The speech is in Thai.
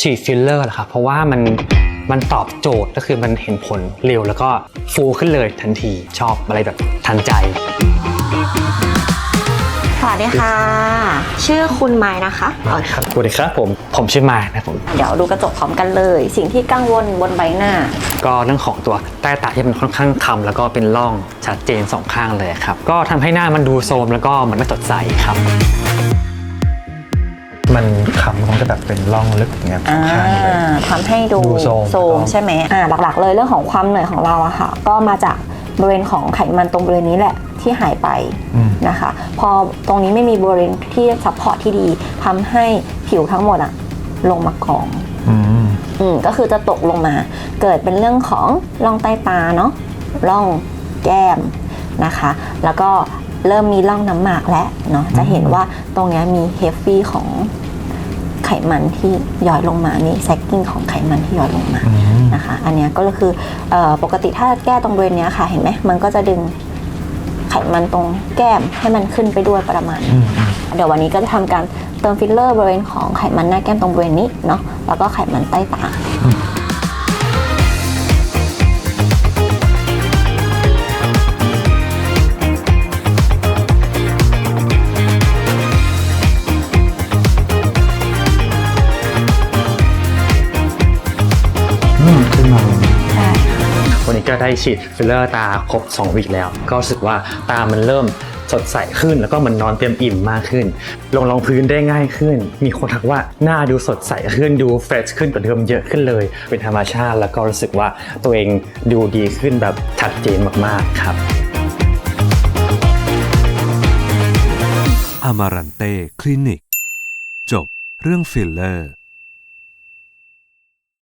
ฉีดฟิลเลอร์แหละครับเพราะว่ามันมันตอบโจทย์ก็คือมันเห็นผลเร็วแล้วก็ฟูขึ้นเลยทันทีชอบอะไรแบบทันใจ สวัสดีค่ะ ชื่อคุณไม้นะคะโอเคสวัสดีครับผมผมชื่อมายนะครับผมเดี๋ยวดูกระจกพร้อมกันเลย สิ่งที่กังวลบนใบหน้า ก็เรื่องของตัวใต้ตาที่มันค่อนข้างคำแล้วก็เป็นร่องชัดเจนสองข้างเลยครับ ก็ทำให้หน้ามันดูโทรมแล้วก็มันไม่สดใสครับมันขำมัน จะแบบเป็นร่องลึกอย่างเงี้ยอ่าข้างๆเลย ทำให้ดูดูโทรมโทรมใช่ไหมอ่าหลักๆ เลยเรื่องของความเหนื่อยของเราอะค่ะ ก็มาจากบริเวณของไขมันตรงบริเวณนี้แหละที่หายไปอืม นะคะ พอตรงนี้ไม่มีบริเวณที่ซัพพอร์ตที่ดีทำให้ผิวทั้งหมดอะลงมากอง อืม อืมก็คือจะตกลงมา เกิดเป็นเรื่องของร่องใต้ตาเนาะร่องแก้มนะคะ แล้วก็เริ่มมีร่องน้ำหมากแล้วเนาะจะเห็นว่าตรงเนี้ยมีเฮฟฟี่ของไข มันที่ย้อยลงมามีแซกกิ้งของไขมันที่ย้อยลงมาอืมนะคะ อันเนี้ยก็คือเออปกติถ้าแก้ตรงบริเวณเนี้ยค่ะเห็นไหมมันก็จะดึงไขมันตรงแก้มให้มันขึ้นไปด้วยประมาณอืมอืมเดี๋ยววันนี้ก็จะทำการเติมฟิลเลอร์บริเวณของไขมันหน้าแก้มตรงบริเวณนี้เนาะแล้วก็ไขมันใต้ตา วันนี้ก็ได้ฉีดฟิลเลอร์ตาครบ2วีคแล้ว ก็รู้สึกว่าตามันเริ่มสดใสขึ้นแล้วก็มันนอนเต็มอิ่มมากขึ้น ลงรองพื้นได้ง่ายขึ้น มีคนทักว่าหน้าดูสดใสขึ้นดูเฟรชขึ้นกว่าเดิมเยอะขึ้นเลย เป็นธรรมชาติแล้วก็รู้สึกว่าตัวเองดูดีขึ้นแบบชัดเจนมากๆครับอ m มารันเต้คลินิก จบเรื่องฟิลเลอร์